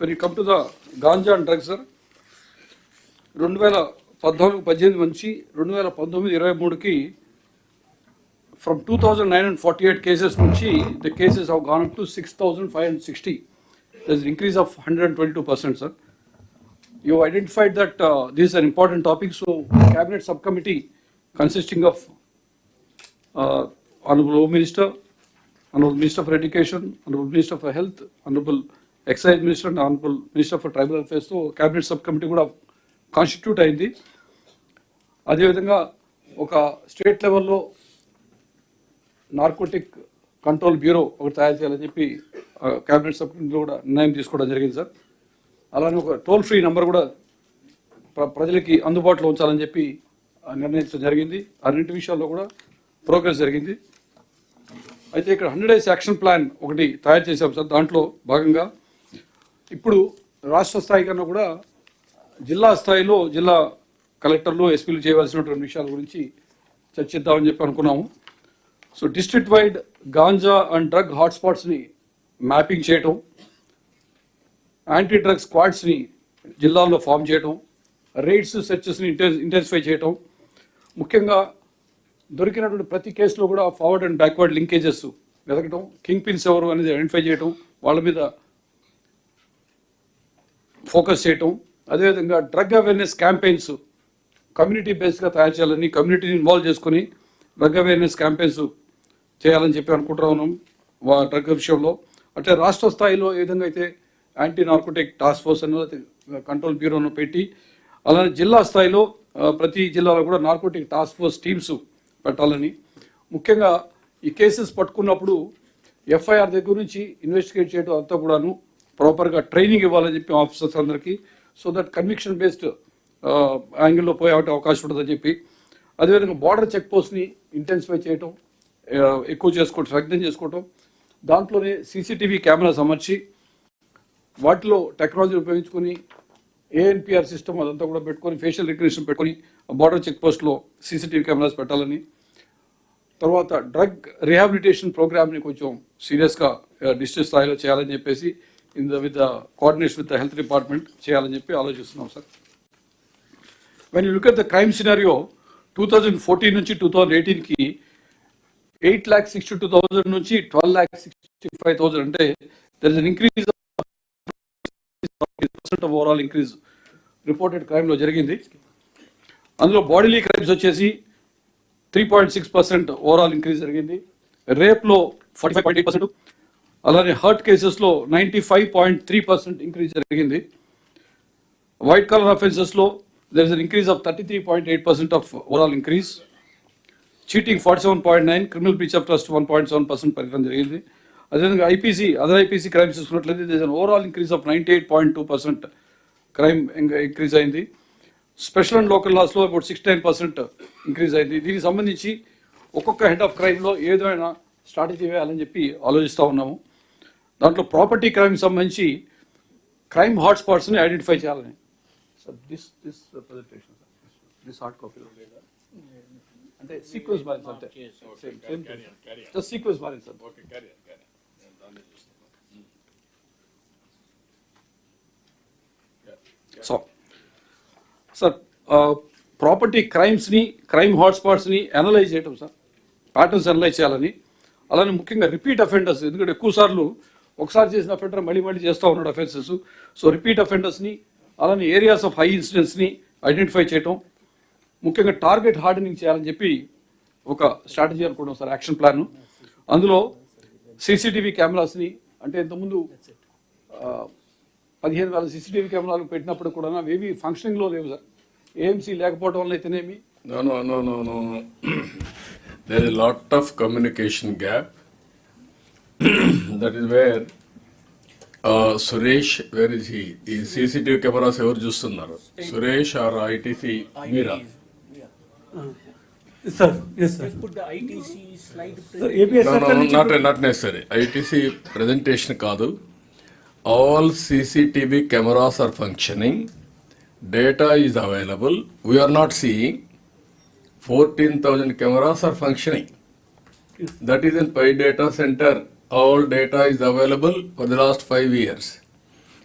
Very come to the ganja and drugs sir రెండు వేల పద్నాలుగు పద్దెనిమిది నుంచి రెండు వేల పంతొమ్మిది ఇరవై మూడుకి from two thousand nine and forty eight cases నుంచి the cases have gone up to six thousand five hundred sixty that is increase of hundred and twenty two percent sir you identified that this is an important topic so cabinet sub committee consisting of honourable home minister honourable minister for education honourable minister for health honourable excise minister and honourable minister for tribal అఫేర్స్తో cabinet sub committee కూడా constitute అయింది. అదేవిధంగా ఒక state లెవెల్లో narcotic control bureau ఒకటి తయారు చేయాలని చెప్పి cabinet sub కమిటీలో కూడా నిర్ణయం తీసుకోవడం జరిగింది సార్. అలానే ఒక టోల్ ఫ్రీ నెంబర్ కూడా ప్ర- ప్రజలకి అందుబాటులో ఉంచాలని చెప్పి నిర్ణయించడం జరిగింది. అన్నింటి విషయాల్లో కూడా ప్రోగ్రెస్ జరిగింది. అయితే ఇక్కడ హండ్రెడ్ డేస్ యాక్షన్ ప్లాన్ ఒకటి తయారు చేశాం సార్. దాంట్లో భాగంగా ఇప్పుడు రాష్ట్ర స్థాయి కన్నా కూడా జిల్లా స్థాయిలో జిల్లా కలెక్టర్లు ఎస్పీలు చేయవలసినటువంటి విషయాల గురించి చర్చిద్దామని చెప్పి అనుకున్నాము. So district wide ganja and drug హాట్స్పాట్స్ని mapping చేయటం యాంటీ డ్రగ్ స్క్వాడ్స్ని జిల్లాల్లో ఫామ్ చేయటం రైడ్స్ సెర్చెస్ని ఇంటెన్సిఫై చేయటం ముఖ్యంగా దొరికినటువంటి ప్రతి కేసులో కూడా ఫార్వర్డ్ అండ్ బ్యాక్వర్డ్ లింకేజెస్ వెతకటం కింగ్ పిన్స్ ఎవరు అనేది ఐడెంటిఫై చేయటం వాళ్ళ మీద ఫోకస్ చేయటం అదేవిధంగా డ్రగ్ అవేర్నెస్ క్యాంపెయిన్స్ కమ్యూనిటీ బేస్గా తయారు చేయాలని కమ్యూనిటీని ఇన్వాల్వ్ చేసుకుని డ్రగ్ అవేర్నెస్ క్యాంపెయిన్స్ చేయాలని చెప్పి అనుకుంటా ఉన్నాం వా డ్రగ్ విషయంలో. అంటే రాష్ట్ర స్థాయిలో ఏ విధంగా అయితే యాంటీ నార్కోటిక్ టాస్క్ ఫోర్స్ అనేది కంట్రోల్ బ్యూరోను పెట్టి అలానే జిల్లా స్థాయిలో ప్రతి జిల్లాలో కూడా నార్కోటిక్ టాస్క్ ఫోర్స్ టీమ్స్ పెట్టాలని. ముఖ్యంగా ఈ కేసెస్ పట్టుకున్నప్పుడు ఎఫ్ఐఆర్ దగ్గర నుంచి ఇన్వెస్టిగేట్ చేయడం అంతా కూడాను ప్రాపర్గా ట్రైనింగ్ ఇవ్వాలని చెప్పి ఆఫీసర్స్ అందరికీ సో దట్ కన్విక్షన్ బేస్డ్ యాంగిల్లో పోయే అవకాశం ఉంటుందని చెప్పి. అదేవిధంగా బార్డర్ చెక్ పోస్ట్ని ఇంటెన్సిఫై చేయటం ఎక్కువ చేసుకోవటం సగ్నం చేసుకోవటం. దాంట్లోనే సీసీటీవీ కెమెరాస్ అమర్చి వాటిలో టెక్నాలజీ ఉపయోగించుకొని ఏఎన్పిఆర్ సిస్టమ్ అదంతా కూడా పెట్టుకొని ఫేషియల్ రికగ్నిషన్ పెట్టుకొని బార్డర్ చెక్ పోస్ట్లో సీసీటీవీ కెమెరాస్ పెట్టాలని. తర్వాత డ్రగ్ రిహాబిలిటేషన్ ప్రోగ్రామ్ని కొంచెం సీరియస్గా డిస్ట్రిక్ట్ స్థాయిలో చేయాలని చెప్పేసి in the with the coordination with the health department చేయాలని చెప్పి ఆలోచిస్తున్నాం sir when you look at the crime scenario two thousand fourteen నుంచి two thousand ఎయిటీన్కి eight lakh sixty two thousand నుంచి twelve lakh sixty five thousand అంటే there is an increase percent of overall increase reported క్రైమ్లో జరిగింది. అందులో bodily crimes వచ్చేసి three point six percent overall increase జరిగింది. రేప్లో forty five point eight percent అలానే hurt కేసెస్లో ninety five point three percent increase జరిగింది. White collar అఫెన్సెస్లో there is an increase of thirty three point eight percent of overall increase cheating forty seven point nine criminal breach of trust one point seven percent పెరగడం జరిగింది. అదేవిధంగా IPC other IPC crimes చూసుకున్నట్లయితే this an overall increase of ninety eight point two percent crime increase అయింది. Special and local లాస్లో about six nine percent increase అయింది. దీనికి సంబంధించి ఒక్కొక్క head of క్రైమ్లో ఏదైనా స్ట్రాటజీ వేయాలని చెప్పి ఆలోచిస్తూ ఉన్నాము. దాంట్లో ప్రాపర్టీ క్రైమ్ సంబంధించి క్రైమ్ హాట్స్పాట్స్ని ఐడెంటిఫై చేయాలని. Sir this this presentation this hard copy అంటే సీక్వెన్స్ మారింది అంతే సేమ్ సేమ్ జస్ట్ సీక్వెన్స్ మారింది సార్. సో సార్ ప్రాపర్టీ క్రైమ్స్ని క్రైమ్ హాట్స్పాట్స్ని అనలైజ్ చేయటం సార్. ప్యాటర్న్స్ అనలైజ్ చేయాలని. అలానే ముఖ్యంగా రిపీట్ అఫెండర్స్ ఎందుకంటే ఎక్కువ సార్లు ఒకసారి చేసిన అఫెండర్ మళ్ళీ మళ్ళీ చేస్తూ ఉన్నాడు అఫెన్సెస్ సో రిపీట్ అఫెండర్స్ని అలానే ఏరియాస్ ఆఫ్ హై ఇన్సిడెంట్స్ని ఐడెంటిఫై చేయటం. ముఖ్యంగా టార్గెట్ హార్డనింగ్ చేయాలని చెప్పి ఒక స్ట్రాటజీ అనుకున్నాం సార్ యాక్షన్ ప్లాన్ అందులో సీసీటీవీ కెమెరాస్ని అంటే ఇంతకుముందు పదిహేను వేల సీసీటీవీ కెమెరాలు పెట్టినప్పుడు కూడా అవేవి ఫంక్షనింగ్లో లేవు సార్. ఏఎంసీ లేకపోవడం వల్ల అయితేనేమి? No, no, no, no, no. no. That is where uh, Suresh, where is he? ఈ CCTV కెమెరాస్ ఎవరు చూస్తున్నారు సురేష్ ఆర్ ఐటీసీ మీరా Sir, yes, sir. Put the ITC slide. Sir, APS No, no, sir, not, not necessary. ITC presentation కాదు. All CCTV cameras are functioning. Data is available. We are not seeing. 14,000 cameras are functioning. That is in Pi Data Center. All data is available for the last five years.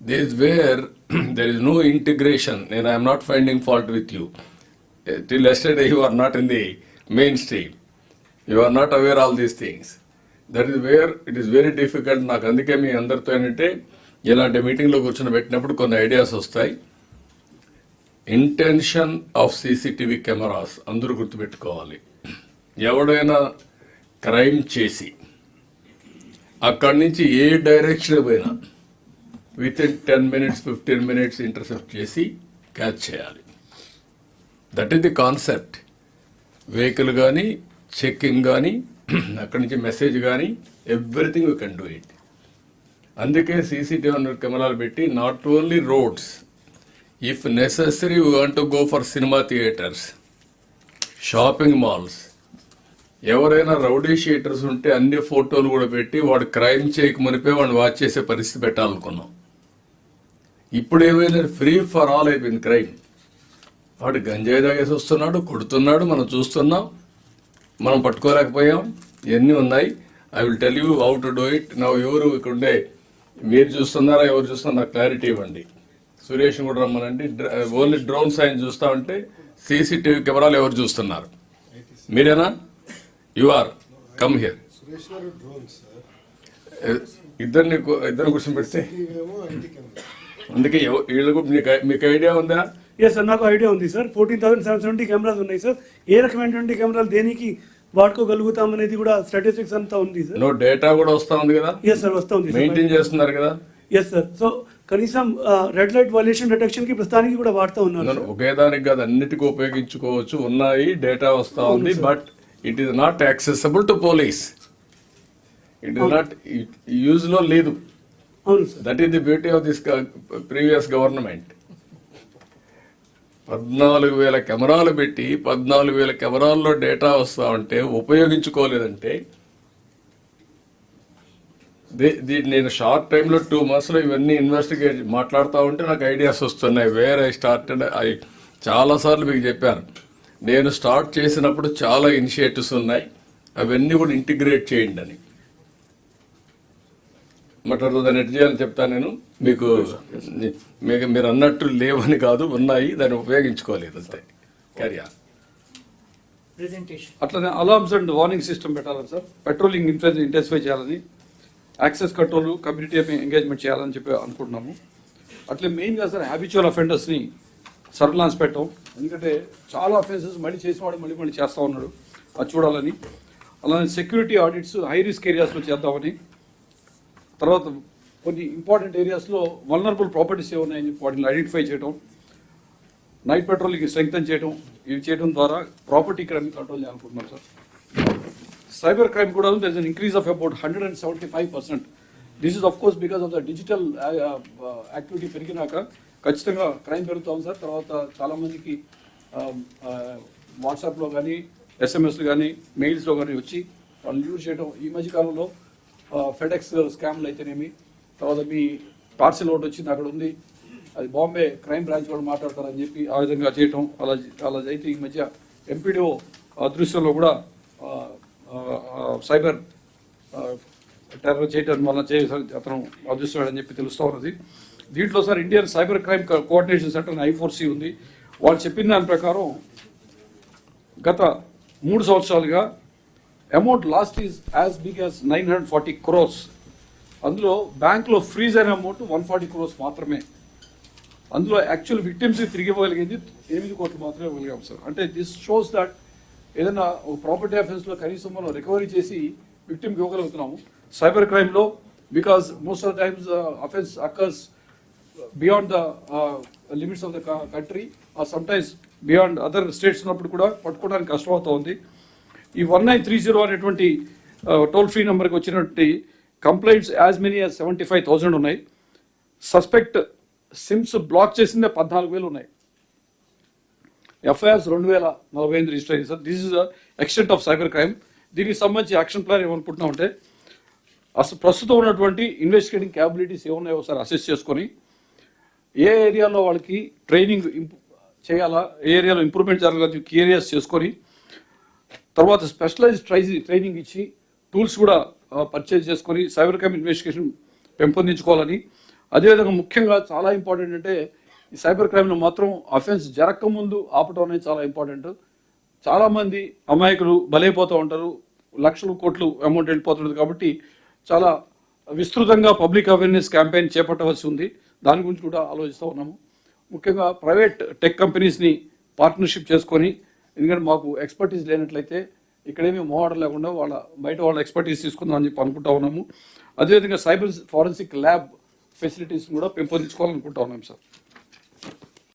This is where there is no integration, and I am not finding fault with you. Uh, Till yesterday, you are not in the mainstream. You are not aware all these things. That is where it is very difficult నాకు అందుకే మీ అందరితో ఏంటంటే ఇలాంటి మీటింగ్లో కూర్చొని పెట్టినప్పుడు కొన్ని ideas వస్తాయి ఇంటెన్షన్ ఆఫ్ సీసీటీవీ కెమెరాస్ అందరూ గుర్తుపెట్టుకోవాలి ఎవడైనా క్రైమ్ చేసి అక్కడి నుంచి ఏ డైరెక్షన్ పోయినా within ten minutes fifteen minutes intercept చేసి క్యాచ్ చేయాలి. That is the concept vehicle కానీ చెక్కింగ్ కానీ అక్కడి నుంచి మెసేజ్ కానీ everything you can do it అందుకే సీసీటీవీ కెమెరాలు పెట్టి not only roads if necessary we want to go for cinema theatres shopping malls ఎవరైనా రౌడీ షీటర్స్ ఉంటే అన్ని ఫోటోలు కూడా పెట్టి వాడు క్రైమ్ చేయక మునిపే వాడిని వాచ్ చేసే పరిస్థితి పెట్టాలనుకున్నాం. ఇప్పుడు ఏమైనా ఫ్రీ ఫర్ ఆల్ అయిపోయింది క్రైమ్. వాడు గంజాయి తాగేసి వస్తున్నాడు కొడుతున్నాడు మనం చూస్తున్నాం మనం పట్టుకోలేకపోయాం ఇవన్నీ ఉన్నాయి. I will tell you how to do it నా ఎవరు ఇక్కడ ఉండే మీరు చూస్తున్నారా ఎవరు చూస్తున్నా నాకు క్లారిటీ ఇవ్వండి. సురేష్ కూడా రమ్మనండి. ఓన్లీ డ్రోన్ సైన్ చూస్తా ఉంటే సీసీటీవీ కెమెరాలు ఎవరు చూస్తున్నారు? మీరేనా? యు ఆర్ కమ్ హియర్ ఇద్దరిని ఇద్దరు కూర్చొని పెడితే అందుకే వీళ్ళకు మీకు మీకు ఐడియా ఉందా? ఎస్ సార్ నాకు ఐడియా ఉంది sir. Fourteen thousand seven seventy cameras ఉన్నాయి సార్. ఏ రకమైనటువంటి కెమెరాలు దేనికి వాడుకోగలుగుతాం అనేది కూడా స్టాటిస్టిక్స్ అంతా ఉంది సార్. నో డేటా కూడా వస్తా ఉంది కదా? ఎస్ సార్ వస్తూ ఉంది మెయింటైన్ చేస్తున్నారు కదా? ఎస్ సార్ సో కనీసం రెడ్ లైట్ వైలేషన్ డిటెక్షన్కి ప్రస్తుతానికి కూడా వాడుతూ ఉన్నారు నన్ను ఒకే దానికి కాదు అన్నిటికీ ఉపయోగించుకోవచ్చు. ఉన్నాయి డేటా వస్తా ఉంది but it is not accessible to police it is not యూజ్లో లేదు. That is the beauty of this previous government పద్నాలుగు వేల కెమెరాలు పెట్టి పద్నాలుగు వేల కెమెరాల్లో డేటా వస్తా ఉంటే ఉపయోగించుకోలేదంటే నేను షార్ట్ టైంలో టూ మంత్స్లో ఇవన్నీ ఇన్వెస్టిగేట్ మాట్లాడుతూ ఉంటే నాకు ఐడియాస్ వస్తున్నాయి. వేర్ ఐ స్టార్టెడ్ ఐ చాలాసార్లు మీకు చెప్పాను. నేను స్టార్ట్ చేసినప్పుడు చాలా ఇనిషియేటివ్స్ ఉన్నాయి. అవన్నీ కూడా ఇంటిగ్రేట్ చేయండి అని. మటర్ దాన్ని ఎట్ చేయాలని చెప్తాను నేను. మీకు మీకు మీరు అన్నట్టు లేవని కాదు ఉన్నాయి. దాన్ని ఉపయోగించుకోలేదు అంతే. క్యారియా. అట్లనే అలార్మ్స్ అండ్ వార్నింగ్ సిస్టమ్ పెట్టాలని సార్? పెట్రోలింగ్ ఇన్ఫ్లుయెన్స్ ఇంటెన్సిఫై చేయాలని యాక్సెస్ కంట్రోల్ కమ్యూనిటీ ఎంగేజ్మెంట్ చేయాలని చెప్పి అనుకుంటున్నాము. అట్లే మెయిన్గా సార్ హ్యాబిచువల్ అఫెండర్స్ని సర్వలాన్స్ పెట్టాం ఎందుకంటే చాలా అఫెన్సెస్ మళ్ళీ చేసేవాడు మళ్ళీ మళ్ళీ చేస్తూ ఉన్నాడు. అది చూడాలని. అలానే సెక్యూరిటీ ఆడిట్స్ హై రిస్క్ ఏరియాస్లో చేద్దామని. తర్వాత కొన్ని ఇంపార్టెంట్ ఏరియాస్లో వల్నరబుల్ ప్రాపర్టీస్ ఏమున్నాయని చెప్పి వాటిని ఐడెంటిఫై చేయడం నైట్ పెట్రోలింగ్ స్ట్రెంగ్తన్ చేయడం ఇవి చేయడం ద్వారా ప్రాపర్టీ క్రైమ్ కంట్రోల్ చేయాలనుకుంటున్నాం సార్ సైబర్ క్రైమ్ కూడా there is an increase of about hundred and seventy five percent this is of course because of the digital activity పెరిగినాక ఖచ్చితంగా క్రైమ్ పెరుగుతాం సార్. తర్వాత చాలామందికి వాట్సాప్లో కానీ ఎస్ఎంఎస్లు కానీ మెయిల్స్లో కానీ వచ్చి వాళ్ళు యూజ్ చేయడం ఈ మధ్య కాలంలో ఫెడెక్స్ స్కామ్లు అయితేనేమి తర్వాత మీ పార్సిల్ ఒకటి వచ్చింది అక్కడ ఉంది. అది బాంబే క్రైమ్ బ్రాంచ్ వాళ్ళు మాట్లాడతారని చెప్పి ఆ విధంగా చేయటం. అలా అలా అయితే ఈ మధ్య ఎంపీడీఓ దృశ్యంలో కూడా సైబర్ టెర్రర్ చేయటం వల్ల చే అతను అదృశ్యమని చెప్పి తెలుస్తూ ఉన్నది. దీంట్లో sir Indian cyber crime coordination centre I four C four ఉంది. వాళ్ళు చెప్పిన దాని ప్రకారం గత మూడు సంవత్సరాలుగా amount lost is as big as nine hundred forty crores. అందులో బ్యాంక్లో ఫ్రీజ్ అయిన అమౌంట్ వన్ ఫార్టీ క్రోర్స్ మాత్రమే. అందులో యాక్చువల్ విక్టిమ్స్ తిరిగి ఇవ్వగలిగింది ఎనిమిది కోట్లు మాత్రమే ఇవ్వగలిగాం సార్. అంటే దిస్ షోస్ దట్ ఏదైనా ఒక ప్రాపర్టీ అఫెన్స్లో కనీసం మనం రికవరీ చేసి విక్టిమ్కి ఇవ్వగలుగుతున్నాము. Cyber క్రైమ్లో because most of times offence occurs beyond the limits of the country uh sometimes beyond other states ఉన్నప్పుడు కూడా పట్టుకోవడానికి కష్టమవుతూ ఉంది ఈ వన్ నైన్ త్రీ జీరో అనేటువంటి టోల్ ఫ్రీ నెంబర్కి వచ్చినటువంటి complaints as many as seventy five thousand ఉన్నాయి. సస్పెక్ట్ సిమ్స్ బ్లాక్ చేసిందే పద్నాలుగు వేలు ఉన్నాయి. ఎఫ్ఐఆర్స్ రెండు వేల నలభై ఎనిమిది రిజిస్టర్ అయింది sir this is extent of cyber crime దీనికి సంబంధించి యాక్షన్ ప్లాన్ ఏమనుకుంటున్నామంటే అసలు ప్రస్తుతం ఉన్నటువంటి ఇన్వెస్టిగేటింగ్ క్యాబిలిటీస్ ఏమున్నాయో ఒకసారి అసెస్ చేసుకొని ఏ ఏరియాలో వాళ్ళకి ట్రైనింగ్ చేయాలా ఏ ఏరియాలో ఇంప్రూవ్మెంట్ జరగాలి కీ ఏరియాస్ చేసుకొని తర్వాత స్పెషలైజ్డ్ ట్రై ట్రైనింగ్ ఇచ్చి టూల్స్ కూడా పర్చేజ్ చేసుకొని సైబర్ క్రైమ్ ఇన్వెస్టిగేషన్ పెంపొందించుకోవాలని. అదేవిధంగా ముఖ్యంగా చాలా ఇంపార్టెంట్ అంటే ఈ సైబర్ క్రైమ్లో మాత్రం అఫెన్స్ జరగకముందు ఆపటం అనేది చాలా ఇంపార్టెంట్. చాలామంది అమాయకులు బలైపోతూ ఉంటారు లక్షలు కోట్లు అమౌంట్ వెళ్ళిపోతుంది కాబట్టి చాలా విస్తృతంగా పబ్లిక్ అవేర్నెస్ క్యాంపెయిన్ చేపట్టవలసి ఉంది. దాని గురించి కూడా ఆలోచిస్తూ ఉన్నాము. ముఖ్యంగా ప్రైవేట్ టెక్ కంపెనీస్ని పార్ట్నర్షిప్ చేసుకొని ఎందుకంటే మాకు ఎక్స్పర్టీస్ లేనట్లయితే ఇక్కడేమీ మోడల్ లేకుండా వాళ్ళ బయట వాళ్ళ ఎక్స్పర్టీస్ తీసుకుందాం అని చెప్పి అనుకుంటా ఉన్నాము. అదేవిధంగా సైబర్ ఫారెన్సిక్ ల్యాబ్ ఫెసిలిటీస్ కూడా పెంపొందించుకోవాలనుకుంటా ఉన్నాం సార్.